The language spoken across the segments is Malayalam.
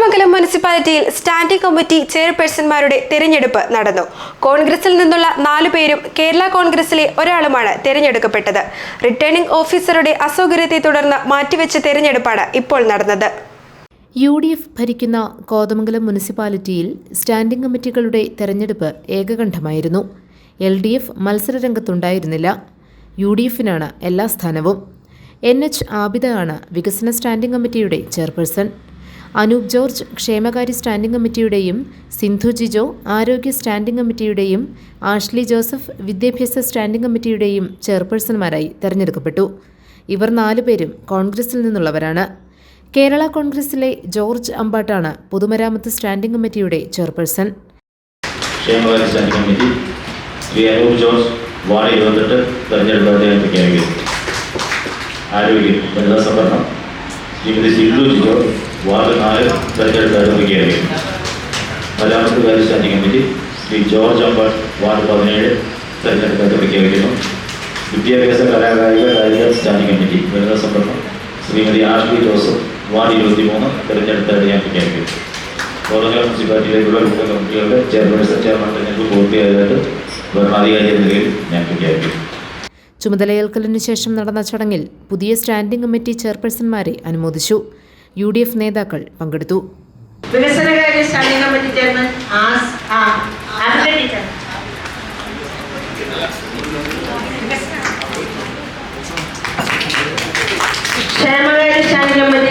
കോതമംഗലം മുനിസിപ്പാലിറ്റിയിൽ സ്റ്റാൻഡിംഗ് കമ്മിറ്റി ചെയർപേഴ്സൺമാരുടെ തെരഞ്ഞെടുപ്പ് നടന്നു. കോൺഗ്രസിൽ നിന്നുള്ള നാലു പേരും കേരള കോൺഗ്രസിലെ ഒരാളുമാണ് തെരഞ്ഞെടുക്കപ്പെട്ടത്. റിട്ടേണിംഗ് ഓഫീസറുടെ അസൗകര്യത്തെ തുടർന്ന് മാറ്റിവെച്ച തെരഞ്ഞെടുപ്പാണ് ഇപ്പോൾ നടന്നത്. യു ഡി എഫ് ഭരിക്കുന്ന കോതമംഗലം മുനിസിപ്പാലിറ്റിയിൽ സ്റ്റാൻഡിംഗ് കമ്മിറ്റികളുടെ തെരഞ്ഞെടുപ്പ് ഏകകണ്ഠമായിരുന്നു. എൽ ഡി എഫ് മത്സരരംഗത്തുണ്ടായിരുന്നില്ല. യു ഡി എഫിനാണ് എല്ലാ സ്ഥാനവും. എൻ എച്ച് ആബിദ ആണ് വികസന സ്റ്റാൻഡിംഗ് കമ്മിറ്റിയുടെ ചെയർപേഴ്സൺ. അനൂപ് ജോർജ് ക്ഷേമകാര്യ സ്റ്റാൻഡിംഗ് കമ്മിറ്റിയുടെയും സിന്ധു ജിജോ ആരോഗ്യ സ്റ്റാൻഡിംഗ് കമ്മിറ്റിയുടെയും ആഷ്ലി ജോസഫ് വിദ്യാഭ്യാസ സ്റ്റാൻഡിംഗ് കമ്മിറ്റിയുടെയും ചെയർപേഴ്സൺമാരായി തെരഞ്ഞെടുക്കപ്പെട്ടു. ഇവർ നാലുപേരും കോൺഗ്രസിൽ നിന്നുള്ളവരാണ്. കേരള കോൺഗ്രസിലെ ജോർജ് അമ്പാട്ടാണ് പൊതുമരാമത്ത് സ്റ്റാൻഡിംഗ് കമ്മിറ്റിയുടെ ചെയർപേഴ്സൺ. ക്ഷേമകാര്യ ശ്രീ ആരോഗ്യം സിന്ധു ജിജോ വാർഡ് നാല് തെരഞ്ഞെടുപ്പ് പ്രഖ്യാപിക്കുന്നു മലയാളത്ത് കാര്യ standing committee Shri George Ambat ward പതിനേഴ് തെരഞ്ഞെടുപ്പ് പ്രഖ്യാപിക്കുന്നു വിദ്യാഭ്യാസ കലാകായിക കായിക സ്റ്റാൻഡിംഗ് കമ്മിറ്റി വനിതാ സംവരണം ശ്രീമതി ആഷ്ലി ജോസഫ് വാർഡ് ഇരുപത്തിമൂന്ന് തെരഞ്ഞെടുപ്പായിട്ട് ഞാൻ പ്രഖ്യാപിക്കുന്നു കോതമംഗലം മുനിസിപ്പാലിറ്റിയിലേക്കുള്ള വിവിധ കമ്മിറ്റികളുടെ ചെയർപേഴ്സൺ ചെയർമാൻ തെരഞ്ഞെടുപ്പ് പൂർത്തിയായതായിട്ട് ഭരണാധികാരി എന്ന നിലയിൽ ഞാൻ പ്രഖ്യാപിക്കുന്നു ചുമതലയേൽക്കലിനു ശേഷം നടന്ന ചടങ്ങിൽ പുതിയ സ്റ്റാൻഡിംഗ് കമ്മിറ്റി ചെയർപേഴ്സൺമാരെ അനുമോദിച്ചു. യു ഡി എഫ് നേതാക്കൾ പങ്കെടുത്തു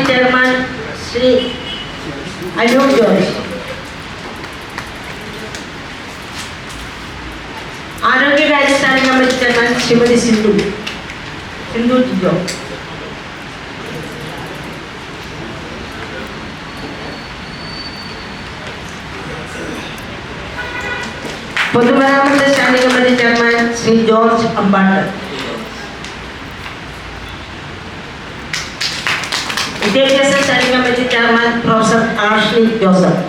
chairman Shri George. ആരോഗ്യകാര്യ standing committee chairman Shrimati Sindhu Sindhu Jijo പൊതുമരാമത്ത് standing committee chairman Shri George Ambatt വിദ്യാഭ്യാസ standing committee chairman professor Ashley Joseph